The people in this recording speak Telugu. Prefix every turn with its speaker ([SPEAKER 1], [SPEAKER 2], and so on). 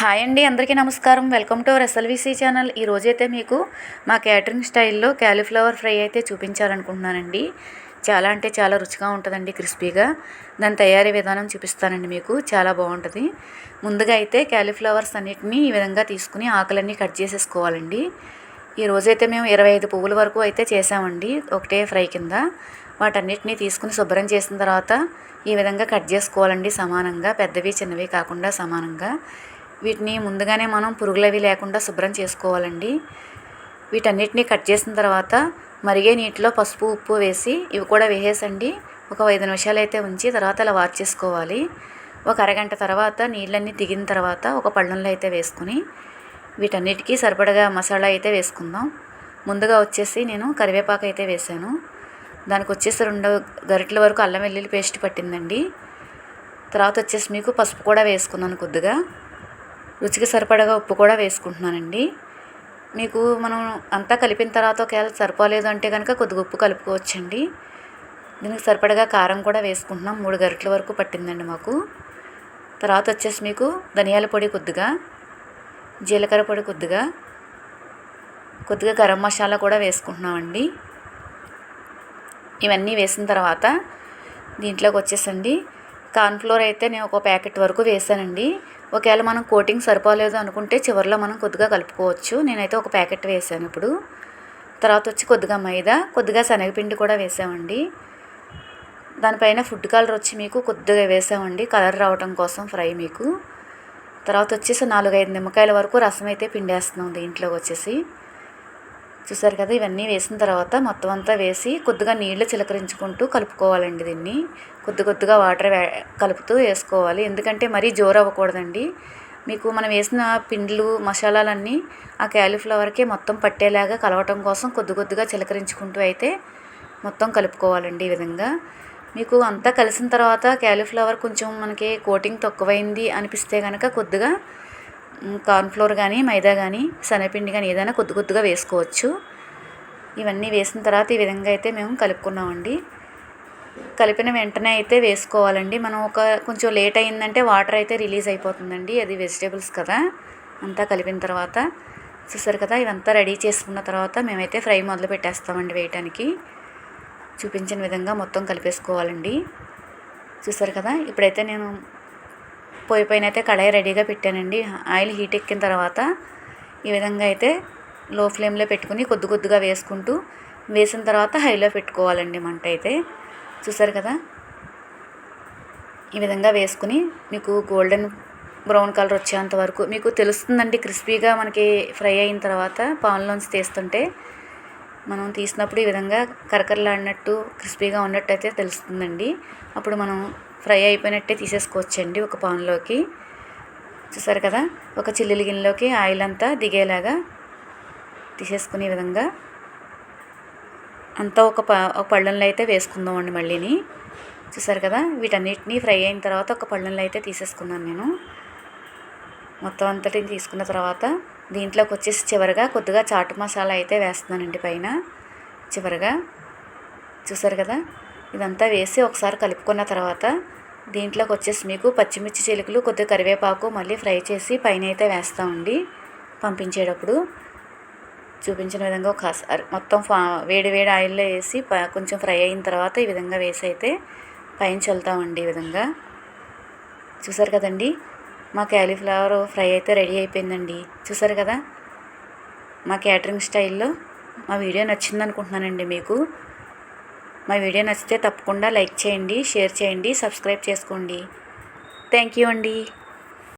[SPEAKER 1] హాయ్ అండి అందరికీ నమస్కారం. Welcome to our SLVC channel. ఈ రోజైతే మీకు మా క్యాటరింగ్ స్టైల్లో క్యాలీఫ్లవర్ ఫ్రై అయితే చూపించాలనుకుంటున్నానండి. చాలా అంటే చాలా రుచిగా ఉంటుందండి క్రిస్పీగా. దాని తయారీ విధానం చూపిస్తానండి మీకు. చాలా బాగుంటుంది. ముందుగా అయితే క్యాలీఫ్లవర్స్ అన్నిటిని ఈ విధంగా తీసుకుని ఆకులన్నీ కట్ చేసేసుకోవాలండి. ఈ రోజైతే మేము ఇరవై ఐదు పువ్వుల వరకు అయితే చేసామండి ఒకటే ఫ్రై కింద. వాటన్నిటిని తీసుకుని శుభ్రం చేసిన తర్వాత ఈ విధంగా కట్ చేసుకోవాలండి సమానంగా. పెద్దవి చిన్నవి కాకుండా సమానంగా. వీటిని ముందుగానే మనం పురుగులవి లేకుండా శుభ్రం చేసుకోవాలండి. వీటన్నిటిని కట్ చేసిన తర్వాత మరిగే నీటిలో పసుపు ఉప్పు వేసి ఇవి కూడా వేసేసండి. ఒక ఐదు నిమిషాలు అయితే ఉంచి తర్వాత అలా వాచ్ చేసుకోవాలి. ఒక అరగంట తర్వాత నీళ్ళన్నీ దిగిన తర్వాత ఒక పళ్ళంలో అయితే వేసుకుని వీటన్నిటికీ సరిపడగా మసాలా అయితే వేసుకుందాం. ముందుగా వచ్చేసి నేను కరివేపాకు అయితే వేసాను. దానికి వచ్చేసి రెండు గరిటెల వరకు అల్లం వెల్లుల్లి పేస్ట్ పట్టిందండి. తర్వాత వచ్చేసి మీకు పసుపు కూడా వేసుకున్నాను కొద్దిగా. రుచికి సరిపడగా ఉప్పు కూడా వేసుకుంటున్నానండి. మీకు మనం అంతా కలిపిన తర్వాత ఒకవేళ సరిపోలేదు అంటే కనుక కొద్దిగా ఉప్పు కలుపుకోవచ్చండి. దీనికి సరిపడగా కారం కూడా వేసుకుంటున్నాం. మూడు గరిటల వరకు పట్టిందండి మాకు. తర్వాత వచ్చేసి మీకు ధనియాల పొడి కొద్దిగా జీలకర్ర పొడి కొద్దిగా కొద్దిగా గరం మసాలా కూడా వేసుకుంటున్నామండి. ఇవన్నీ వేసిన తర్వాత దీంట్లోకి వచ్చేసండి. కార్న్ఫ్లోర్ అయితే నేను ఒక ప్యాకెట్ వరకు వేసానండి ఒకవేళ మనం కోటింగ్ సరిపోలేదు అనుకుంటే చివరిలో మనం కొద్దిగా కలుపుకోవచ్చు. నేనైతే ఒక ప్యాకెట్ వేసాను ఇప్పుడు. తర్వాత వచ్చి కొద్దిగా మైదా కొద్దిగా శనగపిండి కూడా వేసామండి. దానిపైన ఫుడ్ కలర్ వచ్చి మీకు కొద్దిగా వేసామండి. కలర్ రావటం కోసం ఫ్రై మీకు. తర్వాత వచ్చేసి నాలుగైదు నిమ్మకాయల వరకు రసం అయితే పిండేస్తున్నాం దీంట్లోకి వచ్చేసి. చూసారు కదా ఇవన్నీ వేసిన తర్వాత మొత్తం అంతా వేసి కొద్దిగా నీళ్ళు చిలకరించుకుంటూ కలుపుకోవాలండి దీన్ని. కొద్ది కొద్దిగా వాటర్ కలుపుతూ వేసుకోవాలి. ఎందుకంటే మరీ జోరు అవ్వకూడదండి. మీకు మనం వేసిన పిండ్లు మసాలాలన్నీ ఆ క్యాలీఫ్లవర్కే మొత్తం పట్టేలాగా కలవటం కోసం కొద్ది కొద్దిగా చిలకరించుకుంటూ అయితే మొత్తం కలుపుకోవాలండి ఈ విధంగా. మీకు అంతా కలిసిన తర్వాత క్యాలీఫ్లవర్ కొంచెం మనకి కోటింగ్ తక్కువైంది అనిపిస్తే కనుక కొద్దిగా కార్న్ఫ్లోర్ కానీ మైదా కానీ శనగపిండి కానీ ఏదైనా కొద్ది కొద్దిగా వేసుకోవచ్చు. ఇవన్నీ వేసిన తర్వాత ఈ విధంగా అయితే మేము కలుపుకున్నామండి. కలిపిన వెంటనే అయితే వేసుకోవాలండి. మనం ఒక కొంచెం లేట్ అయిందంటే వాటర్ అయితే రిలీజ్ అయిపోతుందండి. అది వెజిటేబుల్స్ కదా. అంతా కలిపిన తర్వాత చూసారు కదా ఇవంతా రెడీ చేసుకున్న తర్వాత మేమైతే ఫ్రై మొదలు పెట్టేస్తామండి వేయటానికి. చూపించిన విధంగా మొత్తం కలిపేసుకోవాలండి. చూసారు కదా ఇప్పుడైతే నేను పొయ్యి పైన అయితే కడాయి రెడీగా పెట్టానండి. ఆయిల్ హీట్ ఎక్కిన తర్వాత ఈ విధంగా అయితే లో ఫ్లేమ్లో పెట్టుకుని కొద్ది కొద్దిగా వేసుకుంటూ వేసిన తర్వాత హైలో పెట్టుకోవాలండి మంట అయితే. చూసారు కదా? ఈ విధంగా వేసుకుని మీకు గోల్డెన్ బ్రౌన్ కలర్ వచ్చేంత వరకు మీకు తెలుస్తుందండి క్రిస్పీగా మనకి ఫ్రై అయిన తర్వాత పాన్లోంచి తీస్తుంటే మనం తీసినప్పుడు ఈ విధంగా కరకరలాడినట్టు క్రిస్పీగా ఉన్నట్టు అయితే తెలుస్తుందండి. అప్పుడు మనం ఫ్రై అయిపోయినట్టే తీసేసుకోవచ్చండి ఒక పాన్లోకి. చూసారు కదా? ఒక చిల్లుల గిన్నెలోకి ఆయిల్ అంతా దిగేలాగా తీసేసుకునే విధంగా అంతా ఒక ప ఒక పళ్ళంలో అయితే వేసుకుందామండి మళ్ళీని. చూసారు కదా? వీటన్నిటిని ఫ్రై అయిన తర్వాత ఒక పళ్ళంలో అయితే తీసేసుకున్నాను నేను. మొత్తం అంతటిని తీసుకున్న తర్వాత దీంట్లోకి వచ్చేసి చివరిగా కొద్దిగా చాటు మసాలా అయితే వేస్తున్నానండి పైన. చివరిగా. చూసారు కదా? ఇదంతా వేసి ఒకసారి కలుపుకున్న తర్వాత దీంట్లోకి వచ్చేసి మీకు పచ్చిమిర్చి చిలుకలు కొద్దిగా కరివేపాకు మళ్ళీ ఫ్రై చేసి పైన అయితే వేస్తామండి పంపించేటప్పుడు. చూపించిన విధంగా ఒకసారి మొత్తం ఫా వేడి వేడి ఆయిల్లో వేసి కొంచెం ఫ్రై అయిన తర్వాత ఈ విధంగా వేసి అయితే పైన చల్లుతామండి ఈ విధంగా. చూసారు కదండి? మా క్యాలీఫ్లవర్ ఫ్రై అయితే రెడీ అయిపోయిందండి. చూసారు కదా? మా క్యాటరింగ్ స్టైల్లో మా వీడియో నచ్చింది అనుకుంటున్నానండి మీకు. మా వీడియో నచ్చితే తప్పకుండా లైక్ చేయండి షేర్ చేయండి సబ్స్క్రైబ్ చేసుకోండి. థ్యాంక్ యూ అండి.